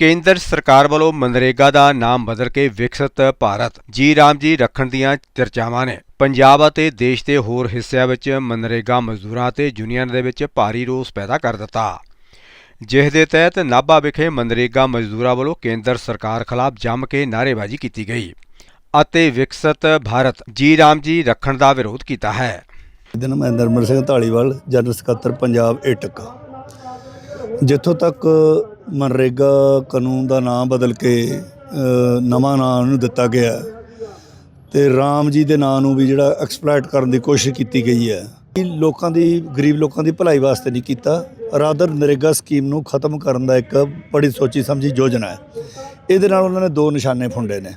ਕੇਂਦਰ ਸਰਕਾਰ ਵੱਲੋਂ ਮਨਰੇਗਾ ਦਾ ਨਾਮ ਬਦਲ ਕੇ ਵਿਕਸਿਤ ਭਾਰਤ, ਜੀ ਰਾਮ ਜੀ ਰੱਖਣ ਦੀਆਂ ਚਰਚਾਵਾਂ ਨੇ। ਪੰਜਾਬ ਅਤੇ ਦੇਸ਼ ਦੇ ਹੋਰ ਹਿੱਸਿਆਂ ਵਿੱਚ ਮਨਰੇਗਾ ਮਜ਼ਦੂਰਾਂ ਤੇ ਯੂਨੀਅਨ ਦੇ ਵਿੱਚ ਭਾਰੀ ਰੋਸ ਪੈਦਾ ਕਰ ਦਿੱਤਾ। ਜਿਸ ਦੇ ਤਹਿਤ ਨਾਭਾ ਵਿਖੇ ਮਨਰੇਗਾ ਮਜ਼ਦੂਰਾਂ ਵੱਲੋਂ ਕੇਂਦਰ ਸਰਕਾਰ ਖਿਲਾਫ ਜੰਮ ਕੇ ਨਾਅਰੇਬਾਜ਼ੀ ਕੀਤੀ ਗਈ ਅਤੇ ਵਿਕਸਿਤ ਭਾਰਤ, ਜੀ ਰਾਮ ਜੀ ਰੱਖਣ ਦਾ ਵਿਰੋਧ ਕੀਤਾ ਹੈ। ਦਿਨ ਮੈਂ ਨਰਮਲ ਸਿੰਘ ਢਾਲੀਵਾਲ ਜਨਰਲ ਸਕੱਤਰ ਪੰਜਾਬ, ਏਟਕ। ਜਿੱਥੋਂ ਤੱਕ ਮਨਰੇਗਾ ਕਾਨੂੰਨ ਦਾ ਨਾਮ ਬਦਲ ਕੇ ਨਵਾਂ ਨਾਮ ਨੂੰ ਦਿੱਤਾ ਗਿਆ ਹੈ। ਤੇ ਰਾਮ ਜੀ ਦੇ ਨਾਂ ਨੂੰ ਵੀ ਜਿਹੜਾ ਐਕਸਪਲੋਇਟ ਕਰਨ ਦੀ ਕੋਸ਼ਿਸ਼ ਕੀਤੀ ਗਈ ਹੈ। ਇਹ ਲੋਕਾਂ ਦੀ, ਗਰੀਬ ਲੋਕਾਂ ਦੀ ਭਲਾਈ ਵਾਸਤੇ ਨਹੀਂ ਕੀਤਾ। ਰਾਦਰ ਨਰੇਗਾ ਸਕੀਮ ਨੂੰ ਖਤਮ ਕਰਨ ਦਾ ਇੱਕ ਬੜੀ ਸੋਚੀ ਸਮਝੀ ਯੋਜਨਾ ਹੈ। ਇਹਦੇ ਨਾਲ ਉਹਨਾਂ ਨੇ ਦੋ ਨਿਸ਼ਾਨੇ ਫੁੰਡੇ ਨੇ।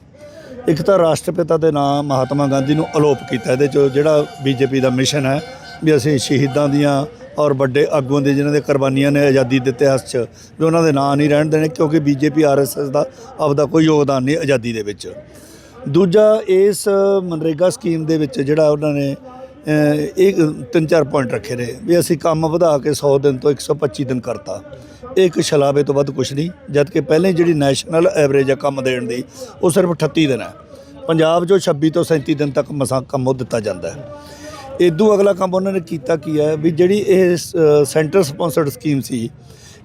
ਇੱਕ ਤਾਂ ਰਾਸ਼ਟਰਪਿਤਾ ਦੇ ਨਾਮ ਮਹਾਤਮਾ ਗਾਂਧੀ ਨੂੰ ਅਲੋਪ ਕੀਤਾ, ਇਹਦੇ ਚ ਜਿਹੜਾ ਬੀਜੇਪੀ ਦਾ ਮਿਸ਼ਨ ਹੈ ਵੀ ਅਸੀਂ ਸ਼ਹੀਦਾਂ ਦੀਆਂ ਔਰ ਵੱਡੇ ਆਗੂਆਂ ਦੇ ਜਿਨ੍ਹਾਂ ਦੇ ਕੁਰਬਾਨੀਆਂ ਨੇ ਆਜ਼ਾਦੀ ਦੇ ਇਤਿਹਾਸ 'ਚ ਵੀ ਉਹਨਾਂ ਦੇ ਨਾਂ ਨਹੀਂ ਰਹਿਣ ਦੇਣੇ ਕਿਉਂਕਿ ਬੀਜੇਪੀ ਆਰਐਸਐਸ ਦਾ ਆਪਦਾ ਕੋਈ ਯੋਗਦਾਨ ਨਹੀਂ ਆਜ਼ਾਦੀ ਦੇ ਵਿੱਚ। ਦੂਜਾ ਇਸ ਮਨਰੇਗਾ ਸਕੀਮ ਦੇ ਵਿੱਚ ਜਿਹੜਾ ਉਹਨਾਂ ਨੇ ਇਹ ਤਿੰਨ ਚਾਰ ਪੁਆਇੰਟ ਰੱਖੇ ਨੇ ਵੀ ਅਸੀਂ ਕੰਮ ਵਧਾ ਕੇ 100 ਦਿਨ ਤੋਂ 125 ਦਿਨ ਕਰਤਾ। ਇਹ ਇੱਕ ਛਲਾਵੇ ਤੋਂ ਵੱਧ ਕੁਝ ਨਹੀਂ ਜਦ ਕਿ ਪਹਿਲੇ ਜਿਹੜੀ ਨੈਸ਼ਨਲ ਐਵਰੇਜ ਹੈ ਕੰਮ ਦੇਣ ਦੀ, ਉਹ ਸਿਰਫ 38 ਦਿਨ ਹੈ। ਪੰਜਾਬ 'ਚੋਂ 26 ਤੋਂ 37 ਦਿਨ ਤੱਕ ਮਸਾਂ ਕੰਮ ਦਿੱਤਾ ਜਾਂਦਾ ਹੈ। ਇਦੋਂ ਅਗਲਾ ਕੰਮ ਉਹਨਾਂ ਨੇ ਕੀਤਾ ਕੀ ਹੈ ਵੀ ਜਿਹੜੀ ਇਹ ਸੈਂਟਰ ਸਪਾਂਸਰਡ ਸਕੀਮ ਸੀ,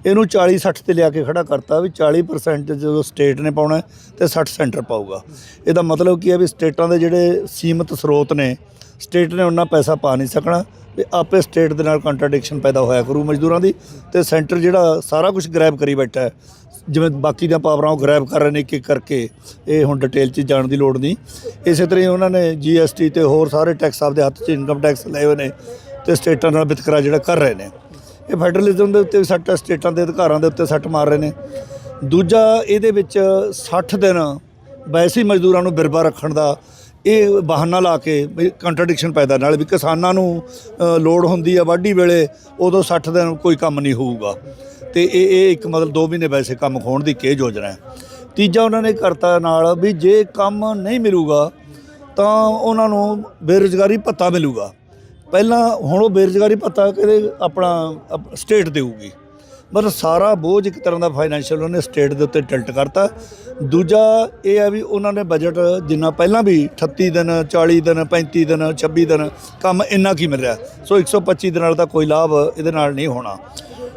ਇਹਨੂੰ 40 60 ਤੇ ਲਿਆ ਕੇ ਖੜਾ ਕਰਤਾ ਵੀ 40% ਜਦੋਂ ਸਟੇਟ ਨੇ ਪਾਉਣਾ ਹੈ ਤੇ 60 ਸੈਂਟਰ ਪਾਊਗਾ। ਇਹਦਾ ਮਤਲਬ ਕੀ ਹੈ ਵੀ ਸਟੇਟਾਂ ਦੇ ਜਿਹੜੇ ਸੀਮਤ ਸਰੋਤ ਨੇ ਸਟੇਟ ਨੇ ਉਹਨਾਂ ਪੈਸਾ ਪਾ ਨਹੀਂ ਸਕਣਾ ਵੀ ਆਪੇ ਸਟੇਟ ਦੇ ਨਾਲ ਕੰਟਰਡਿਕਸ਼ਨ ਪੈਦਾ ਹੋਇਆ ਕਰੂ ਮਜ਼ਦੂਰਾਂ ਦੀ ਤੇ ਸੈਂਟਰ ਜਿਹੜਾ ਸਾਰਾ ਕੁਝ ਗ੍ਰੈਬ ਕਰੀ ਬੈਠਾ ਹੈ ਜਿਵੇਂ ਬਾਕੀ ਦੀਆਂ ਪਾਵਰਾਂ ਉਹ ਗ੍ਰੈਬ ਕਰ ਰਹੇ ਨੇ ਇੱਕ ਇੱਕ ਕਰਕੇ, ਇਹ ਹੁਣ ਡਿਟੇਲ 'ਚ ਜਾਣ ਦੀ ਲੋੜ ਨਹੀਂ। ਇਸੇ ਤਰ੍ਹਾਂ ਹੀ ਉਹਨਾਂ ਨੇ ਜੀਐਸਟੀ ਤੇ ਹੋਰ ਸਾਰੇ ਟੈਕਸ ਆਪਦੇ ਹੱਥ 'ਚ ਇਨਕਮ ਟੈਕਸ ਲਏ ਹੋਏ ਨੇ ਤੇ ਸਟੇਟਾਂ ਨਾਲ ਵਿਤਕਰਾ ਜਿਹੜਾ ਕਰ ਰਹੇ ਨੇ। ਇਹ ਫੈਡਰਲਿਜ਼ਮ ਦੇ ਉੱਤੇ ਵੀ ਸੱਟ, ਸਟੇਟਾਂ ਦੇ ਅਧਿਕਾਰਾਂ ਦੇ ਉੱਤੇ ਸੱਟ ਮਾਰ ਰਹੇ ਨੇ। ਦੂਜਾ ਇਹਦੇ ਵਿੱਚ 60 ਦਿਨ ਵੈਸੇ ਮਜ਼ਦੂਰਾਂ ਨੂੰ ਬਿਰਬਾ ਰੱਖਣ ਦਾ ਇਹ ਬਹਾਨਾ ਲਾ ਕੇ ਵੀ ਕੰਟਰਡਿਕਸ਼ਨ ਪੈਦਾ ਨਾਲ ਵੀ ਕਿਸਾਨਾਂ ਨੂੰ ਲੋੜ ਹੁੰਦੀ ਆ ਵਾਢੀ ਵੇਲੇ, ਉਦੋਂ 60 ਦਿਨ ਕੋਈ ਕੰਮ ਨਹੀਂ ਹੋਊਗਾ। ਤੇ ਇਹ ਇਹ ਇੱਕ ਮਤਲਬ 2 ਮਹੀਨੇ ਵੈਸੇ ਕੰਮ ਖੋਣ ਦੀ ਕੇ ਯੋਜਨਾ ਹੈ ਤੀਜਾ ਉਹਨਾਂ ਨੇ ਕਰਤਾ ਨਾਲ ਵੀ ਜੇ ਕੰਮ ਨਹੀਂ ਮਿਲੂਗਾ, ਤਾਂ ਉਹਨਾਂ ਨੂੰ ਬੇਰੁਜ਼ਗਾਰੀ ਭੱਤਾ ਮਿਲੂਗਾ। ਪਹਿਲਾਂ ਹੁਣ ਉਹ ਬੇਰੁਜ਼ਗਾਰੀ ਭੱਤਾ ਕਿਹਦੇ ਆਪਣਾ ਸਟੇਟ ਦੇਊਗੀ। ਮਤਲਬ ਸਾਰਾ ਬੋਝ ਇੱਕ ਤਰ੍ਹਾਂ ਦਾ ਫਾਈਨੈਂਸ਼ੀਅਲ ਉਹਨੇ ਸਟੇਟ ਦੇ ਉੱਤੇ ਟਿਲਟ ਕਰਤਾ। ਦੂਜਾ ਇਹ ਹੈ ਵੀ ਉਹਨਾਂ ਨੇ ਬਜਟ ਜਿੰਨਾ ਪਹਿਲਾਂ ਵੀ 38 ਦਿਨ 40 ਦਿਨ 35 ਦਿਨ 26 ਦਿਨ ਕੰਮ ਇੰਨਾ ਕੀ ਮਿਲ ਰਿਹਾ ਸੋ 125 ਨਾਲ ਤਾਂ ਕੋਈ ਲਾਭ ਇਹਦੇ ਨਾਲ ਨਹੀਂ ਹੋਣਾ।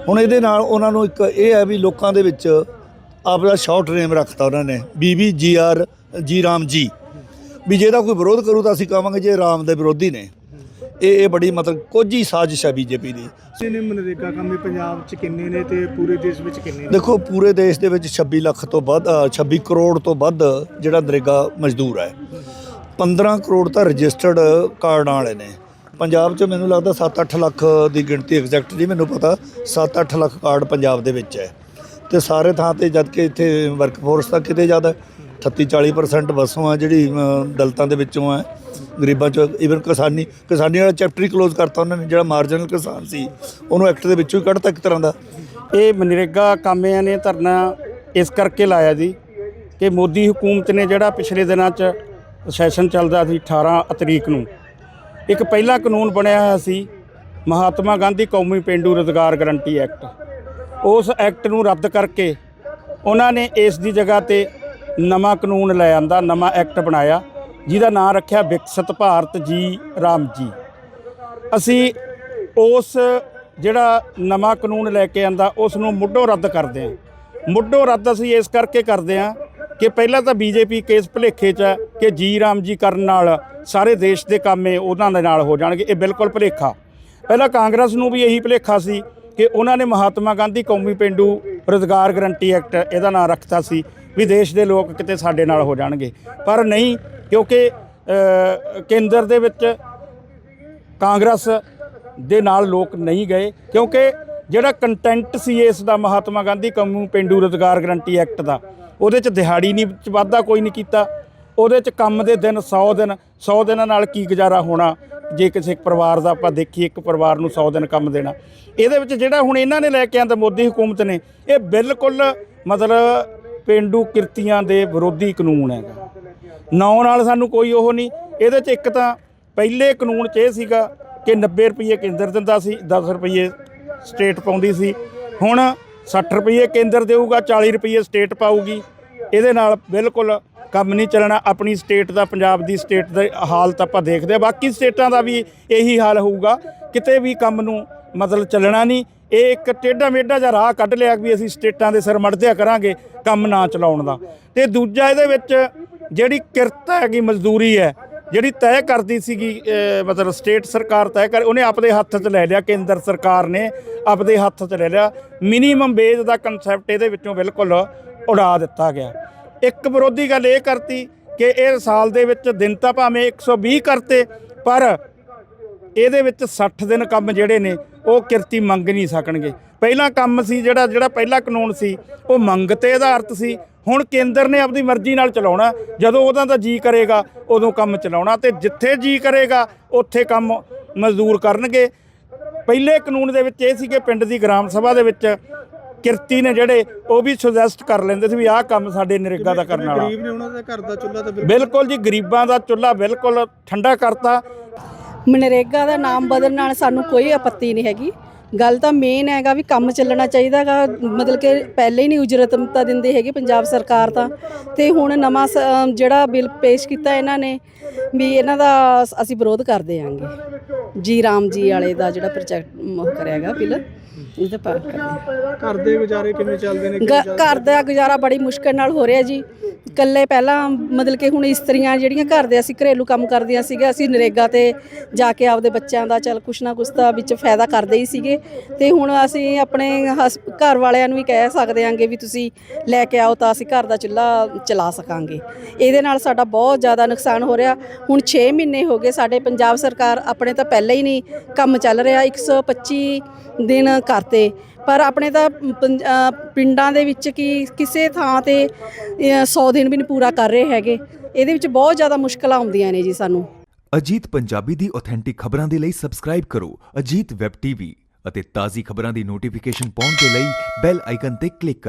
ਹੁਣ ਇਹਦੇ ਨਾਲ ਉਹਨਾਂ ਨੂੰ ਇੱਕ ਇਹ ਹੈ ਵੀ ਲੋਕਾਂ ਦੇ ਵਿੱਚ ਆਪਦਾ ਸ਼ਾਰਟ ਨੇਮ ਰੱਖਤਾ ਉਹਨਾਂ ਨੇ, ਬੀਬੀ ਜੀ ਆਰ, ਜੀ ਰਾਮ ਜੀ। ਵੀ ਜੇ ਦਾ ਕੋਈ ਵਿਰੋਧ ਕਰੂ ਤਾਂ ਅਸੀਂ ਕਹਾਂਗੇ ਜੇ ਰਾਮ ਦੇ ਵਿਰੋਧੀ ਨੇ। ਇਹ ਇਹ ਬੜੀ ਮਤਲਬ ਕੋਝੀ ਸਾਜ਼ਿਸ਼ ਹੈ ਬੀਜੇਪੀ ਦੀ। ਨੇ ਮਨਰੇਗਾ ਕੰਮ ਪੰਜਾਬ 'ਚ ਕਿੰਨੇ ਨੇ ਤੇ ਪੂਰੇ ਦੇਸ਼ ਵਿੱਚ ਕਿੰਨੇ ਨੇ? ਦੇਖੋ ਪੂਰੇ ਦੇਸ਼ ਦੇ ਵਿੱਚ 26 ਲੱਖ ਤੋਂ ਵੱਧ ਅ, 26 ਕਰੋੜ ਤੋਂ ਵੱਧ ਜਿਹੜਾ ਨਰੇਗਾ ਮਜ਼ਦੂਰ ਹੈ। 15 ਕਰੋੜ ਤਾਂ ਰਜਿਸਟਰਡ ਕਾਰਡਾਂ ਵਾਲੇ ਨੇ। ਪੰਜਾਬ 'ਚ ਮੈਨੂੰ ਲੱਗਦਾ 7-8 ਲੱਖ ਦੀ ਗਿਣਤੀ ਐਗਜ਼ੈਕਟ ਨਹੀਂ ਮੈਨੂੰ ਪਤਾ 7-8 ਲੱਖ ਕਾਰਡ ਪੰਜਾਬ ਦੇ ਵਿੱਚ ਹੈ। ਤੇ ਸਾਰੇ ਥਾਂ ਤੇ ਜਦ ਕਿ ਇੱਥੇ ਵਰਕਫੋਰਸ ਤਾਂ ਕਿਤੇ ਜ਼ਿਆਦਾ 38-40% ਵਸੋਂ ਆ ਜਿਹੜੀ ਅ, ਦਲਿਤਾਂ ਦੇ ਵਿੱਚੋਂ ਆ ਗਰੀਬਾਂ 'ਚੋਂ। ਇਵਨ ਕਿਸਾਨੀ ਕਿਸਾਨੀ ਵਾਲਾ ਚੈਪਟਰ ਹੀ ਕਲੋਜ਼ ਕਰਤਾ ਉਹਨਾਂ ਨੇ ਜਿਹੜਾ ਮਾਰਜਨਲ ਕਿਸਾਨ ਸੀ। ਉਹਨੂੰ ਐਕਟ ਦੇ ਵਿੱਚੋਂ ਹੀ ਕੱਢਤਾ ਇੱਕ ਤਰ੍ਹਾਂ ਦਾ। ਇਹ ਮਨਰੇਗਾ ਕਾਮਿਆਂ ਨੇ ਧਰਨਾ ਇਸ ਕਰਕੇ ਲਾਇਆ ਜੀ ਕਿ ਮੋਦੀ ਹਕੂਮਤ ਨੇ ਜਿਹੜਾ ਪਿਛਲੇ ਦਿਨਾਂ 'ਚ ਸੈਸ਼ਨ ਚੱਲਦਾ ਸੀ 18 ਤਰੀਕ ਨੂੰ ਇੱਕ ਪਹਿਲਾ ਕਾਨੂੰਨ ਬਣਿਆ ਹੋਇਆ ਸੀ ਮਹਾਤਮਾ ਗਾਂਧੀ ਕੌਮੀ ਪੇਂਡੂ ਰੁਜ਼ਗਾਰ ਗਰੰਟੀ ਐਕਟ। ਉਸ ਐਕਟ ਨੂੰ ਰੱਦ ਕਰਕੇ ਉਹਨਾਂ ਨੇ ਇਸ ਦੀ ਜਗ੍ਹਾ ਤੇ ਨਵਾਂ ਕਾਨੂੰਨ ਲੈ ਆਂਦਾ, ਨਵਾਂ ਐਕਟ ਬਣਾਇਆ, ਜਿਹਦਾ ਨਾਮ ਰੱਖਿਆ ਵਿਕਸਿਤ ਭਾਰਤ ਜੀ, ਰਾਮ ਜੀ। ਅਸੀਂ ਉਸ ਜਿਹੜਾ ਨਵਾਂ ਕਾਨੂੰਨ ਲੈ ਕੇ ਆਂਦਾ ਉਸ ਨੂੰ ਮੁੱਢੋਂ ਰੱਦ ਕਰਦੇ ਹਾਂ ਮੁੱਢੋਂ ਰੱਦ ਅਸੀਂ ਇਸ ਕਰਕੇ ਕਰਦੇ ਹਾਂ ਕਿ ਪਹਿਲਾਂ ਤਾਂ ਬੀਜੇਪੀ ਕੇਸ ਭੁਲੇਖੇ 'ਚ ਹੈ ਕਿ ਜੀ, ਰਾਮ ਜੀ ਕਰਨ ਨਾਲ ਸਾਰੇ ਦੇਸ਼ ਦੇ ਕੰਮ ਇਹ ਉਹਨਾਂ ਦੇ ਨਾਲ ਹੋ ਜਾਣਗੇ, ਇਹ ਬਿਲਕੁਲ ਭੁਲੇਖਾ। ਪਹਿਲਾਂ ਕਾਂਗਰਸ ਨੂੰ ਵੀ ਇਹੀ ਭੁਲੇਖਾ ਸੀ ਕਿ ਉਹਨਾਂ ਨੇ ਮਹਾਤਮਾ ਗਾਂਧੀ ਕੌਮੀ ਪਿੰਡੂ ਰੁਜ਼ਗਾਰ ਗਰੰਟੀ ਐਕਟ ਇਹਦਾ ਨਾਮ ਰੱਖਤਾ ਸੀ ਵੀ ਦੇਸ਼ ਦੇ ਲੋਕ ਕਿਤੇ ਸਾਡੇ ਨਾਲ ਹੋ ਜਾਣਗੇ। ਪਰ ਨਹੀਂ, ਕਿਉਂਕਿ ਕੇਂਦਰ ਦੇ ਵਿੱਚ ਕਾਂਗਰਸ ਦੇ ਨਾਲ ਲੋਕ ਨਹੀਂ ਗਏ, ਕਿਉਂਕਿ ਜਿਹੜਾ ਕੰਟੈਂਟ ਸੀ ਇਸ ਦਾ, ਮਹਾਤਮਾ ਗਾਂਧੀ ਕੌਮੀ ਪਿੰਡੂ ਰੁਜ਼ਗਾਰ ਗਰੰਟੀ ਐਕਟ ਦਾ, ਉਹਦੇ ਚ ਦਿਹਾੜੀ ਨਹੀਂ, ਚ ਵਾਧਾ ਕੋਈ ਨਹੀਂ ਕੀਤਾ। ਉਹਦੇ ਚ ਕੰਮ ਦੇ ਦਿਨ 100 ਦਿਨ 100 ਦਿਨਾਂ ਨਾਲ ਕੀ ਗੁਜ਼ਾਰਾ ਹੋਣਾ? ਜੇ ਕਿਸੇ ਪਰਿਵਾਰ ਦਾ ਆਪਾਂ ਦੇਖੀਏ, ਇੱਕ ਪਰਿਵਾਰ ਨੂੰ 100 ਦਿਨ ਕੰਮ ਦੇਣਾ। ਇਹਦੇ ਵਿੱਚ ਜਿਹੜਾ ਹੁਣ ਇਹਨਾਂ ਨੇ ਲੈ ਕੇ ਆਂਦਾ ਮੋਦੀ ਹਕੂਮਤ ਨੇ, ਇਹ ਬਿਲਕੁਲ ਮਤਲਬ ਪਿੰਡੂ ਕਿਰਤੀਆਂ ਦੇ ਵਿਰੋਧੀ ਕਾਨੂੰਨ ਹੈਗਾ। ਨੌ ਨਾਲ ਸਾਨੂੰ ਕੋਈ ਉਹ ਨਹੀਂ। ਇਹਦੇ 'ਚ ਇੱਕ ਤਾਂ ਪਹਿਲੇ ਕਾਨੂੰਨ 'ਚ ਇਹ ਸੀਗਾ ਕਿ 90 ਰੁਪਏ ਕੇਂਦਰ ਦਿੰਦਾ ਸੀ 10 ਰੁਪਏ ਸਟੇਟ ਪਾਉਂਦੀ ਸੀ। ਹੁਣ 60 ਰੁਪਏ ਕੇਂਦਰ ਦੇਊਗਾ 40 ਰੁਪਏ ਸਟੇਟ ਪਾਊਗੀ। ਇਹਦੇ ਨਾਲ ਬਿਲਕੁਲ ਕੰਮ ਨਹੀਂ ਚੱਲਣਾ, ਆਪਣੀ ਸਟੇਟ ਦਾ, ਪੰਜਾਬ ਦੀ ਸਟੇਟ ਦਾ ਹਾਲਤ ਆਪਾਂ ਦੇਖਦੇ ਆ ਬਾਕੀ ਸਟੇਟਾਂ ਦਾ ਵੀ ਇਹੀ ਹਾਲ ਹੋਊਗਾ। ਕਿਤੇ ਵੀ ਕੰਮ ਨੂੰ ਮਤਲਬ ਚੱਲਣਾ ਨਹੀਂ। ਇਹ ਇੱਕ ਟੇਢਾ ਮੇਢਾ ਜਿਹਾ ਰਾਹ ਕੱਢ ਲਿਆ ਵੀ ਅਸੀਂ ਸਟੇਟਾਂ ਦੇ ਸਿਰ ਮੜਦਿਆ ਕਰਾਂਗੇ ਕੰਮ ਨਾ ਚਲਾਉਣ ਦਾ। ਤੇ ਦੂਜਾ ਇਹਦੇ ਵਿੱਚ ਜਿਹੜੀ ਕਿਰਤ ਹੈਗੀ ਮਜ਼ਦੂਰੀ ਹੈ, ਜਿਹੜੀ ਤੈਅ ਕਰਦੀ ਸੀਗੀ ਮਤਲਬ ਸਟੇਟ ਸਰਕਾਰ ਤੈਅ ਕਰ, ਉਹਨੇ ਆਪਦੇ ਹੱਥ 'ਚ ਲੈ ਲਿਆ, ਕੇਂਦਰ ਸਰਕਾਰ ਨੇ ਆਪਦੇ ਹੱਥ 'ਚ ਲੈ ਲਿਆ। ਮਿਨੀਮਮ ਵੇਜ ਦਾ ਕਨਸੈਪਟ ਇਹਦੇ ਵਿੱਚੋਂ ਬਿਲਕੁਲ ਉਡਾ ਦਿੱਤਾ ਗਿਆ। ਇੱਕ ਵਿਰੋਧੀ ਗੱਲ ਇਹ ਕਰਤੀ ਕਿ ਇਹ ਸਾਲ ਦੇ ਵਿੱਚ ਦਿਨ ਤਾਂ ਭਾਵੇਂ 120 ਕਰਤੇ, ਪਰ ਇਹਦੇ ਵਿੱਚ 60 ਦਿਨ ਕੰਮ ਜਿਹੜੇ ਨੇ, ਉਹ ਕਿਰਤੀ ਮੰਗ ਨਹੀਂ ਸਕਣਗੇ। ਪਹਿਲਾਂ ਕੰਮ ਸੀ ਜਿਹੜਾ ਜਿਹੜਾ ਪਹਿਲਾ ਕਾਨੂੰਨ ਸੀ, ਉਹ ਮੰਗ ਤੇ ਆਧਾਰਿਤ ਸੀ। ਹੁਣ ਕੇਂਦਰ ਨੇ ਆਪਣੀ ਮਰਜ਼ੀ ਨਾਲ ਚਲਾਉਣਾ। ਜਦੋਂ ਉਹਦਾ ਦਾ ਜੀ ਕਰੇਗਾ, ਉਦੋਂ ਕੰਮ ਚਲਾਉਣਾ। ਤੇ ਜਿੱਥੇ ਜੀ ਕਰੇਗਾ, ਉੱਥੇ ਕੰਮ ਮਜ਼ਦੂਰ ਕਰਨਗੇ। ਪਹਿਲੇ ਕਾਨੂੰਨ ਦੇ ਵਿੱਚ ਇਹ ਸੀ ਕਿ ਪਿੰਡ ਦੀ ਗ੍ਰਾਮ ਸਭਾ ਦੇ ਵਿੱਚ ਕਿਰਤੀ ਨੇ ਜਿਹੜੇ ਉਹ ਵੀ ਸੁਜੈਸਟ ਕਰ ਲੈਂਦੇ ਸੀ ਵੀ ਆਹ ਕੰਮ ਸਾਡੇ ਨਰੇਗਾ ਦਾ ਕਰਨ ਵਾਲਾ। ਗਰੀਬ ਨੇ ਉਹਨਾਂ ਦਾ ਘਰ ਦਾ ਚੁੱਲ੍ਹਾ ਤਾਂ ਬਿਲਕੁਲ ਜੀ ਗਰੀਬਾਂ ਦਾ ਚੁੱਲ੍ਹਾ ਬਿਲਕੁਲ ਠੰਡਾ ਕਰਤਾ। ਮਨਰੇਗਾ ਦਾ ਨਾਮ ਬਦਲਣ ਨਾਲ ਸਾਨੂੰ ਕੋਈ ਆਪੱਤੀ ਨਹੀਂ ਹੈਗੀ। ਗੱਲ ਤਾਂ ਮੇਨ ਹੈਗਾ ਵੀ ਕੰਮ ਚੱਲਣਾ ਚਾਹੀਦਾਗਾ ਮਤਲਬ ਕਿ ਪਹਿਲੇ ਹੀ ਨਹੀਂ ਉਜਰਤ ਤਾਂ ਦਿੰਦੇ ਹੈਗੇ ਪੰਜਾਬ ਸਰਕਾਰ ਤਾਂ। ਤੇ ਹੁਣ ਨਵਾਂ ਜਿਹੜਾ ਬਿੱਲ ਪੇਸ਼ ਕੀਤਾ ਇਹਨਾਂ ਨੇ ਵੀ ਇਹਨਾਂ ਦਾ ਅਸ- ਵਿਰੋਧ ਕਰਦੇ ਆਂਗੇ। ਜੀ ਰਾਮ ਜੀ ਵਾਲੇ ਦਾ ਜਿਹੜਾ ਪ੍ਰੋਜੈਕਟ ਕਰਿਆਗਾ ਬਿੱਲ। ਘਰ ਦੇ ਗੁਜ਼ਾਰੇ ਕਿਵੇਂ ਚੱਲਦੇ ਨੇ ਗ- ਘਰ ਦਾ ਗੁਜ਼ਾਰਾ ਬੜੀ ਮੁਸ਼ਕਲ ਨਾਲ ਹੋ ਰਿਹਾ ਜੀ। ਇਕੱਲੇ ਪਹਿਲਾਂ ਮਤਲਬ ਕਿ ਹੁਣ ਇਸਤਰੀਆਂ ਜਿਹੜੀਆਂ ਘਰ ਦੇ ਅਸੀਂ ਘਰੇਲੂ ਕੰਮ ਕਰਦੀਆਂ ਸੀਗੇ ਅਸੀਂ ਨਰੇਗਾ ਤੇ ਜਾ ਕੇ ਆਪਦੇ ਬੱਚਿਆਂ ਦਾ ਚੱਲ ਕੁਛ ਨਾ ਕੁਛ ਤਾਂ ਵਿੱਚ ਫਾਇਦਾ ਕਰਦੇ ਹੀ ਸੀਗੇ। ਤੇ ਹੁਣ ਅਸੀਂ ਆਪਣੇ ਹਸ- ਘਰ ਵਾਲਿਆਂ ਨੂੰ ਵੀ ਕਹਿ ਸਕਦੇ ਆਂਗੇ ਵੀ ਤੁਸੀਂ ਲੈ ਕੇ ਆਓ ਤਾਂ ਅਸੀਂ ਘਰ ਦਾ ਚੁੱਲ੍ਹਾ ਚਲਾ ਸਕਾਂਗੇ। ਇਹਦੇ ਨਾਲ ਸਾਡਾ ਬਹੁਤ ਜ਼ਿਆਦਾ ਨੁਕਸਾਨ ਹੋ ਰਿਹਾ। ਹੁਣ 6 ਮਹੀਨੇ ਹੋ ਗਏ ਸਾਡੇ ਪੰਜਾਬ ਸਰਕਾਰ ਆਪਣੇ ਤਾਂ ਪਹਿਲਾਂ ਹੀ ਨਹੀਂ ਕੰਮ ਚੱਲ ਰਿਹਾ। 125 ਦਿਨ ਕਰਤੇ ਪਰ ਆਪਣੇ ਤਾਂ ਪੰਜ- ਅਹ ਪਿੰਡਾਂ ਦੇ ਵਿੱਚ ਕੀ ਕਿਸੇ ਥਾਂ ਤੇ 100 ਦਿਨ ਵੀ ਨਹੀਂ ਪੂਰਾ ਕਰ ਰਹੇ ਹੈਗੇ। ਇਹਦੇ ਵਿੱਚ ਬਹੁਤ ਜ਼ਿਆਦਾ ਮੁਸ਼ਕਲਾਂ ਆਉਂਦੀਆਂ ਨੇ ਜੀ ਸਾਨੂੰ। ਅਜੀਤ ਪੰਜਾਬੀ ਦੀ ਆਥੈਂਟਿਕ ਖਬਰਾਂ ਦੇ ਲਈ ਸਬਸਕ੍ਰਾਈਬ ਕਰੋ ਅਜੀਤ ਵੈਬ ਟੀਵੀ ਅਤੇ ਤਾਜ਼ੀ ਖਬਰਾਂ ਦੀ ਨੋਟੀਫਿਕੇਸ਼ਨ ਪਾਉਣ ਦੇ ਲਈ ਬੈਲ ਆਈਕਨ ਤੇ ਕਲਿੱਕ ਕਰੋ।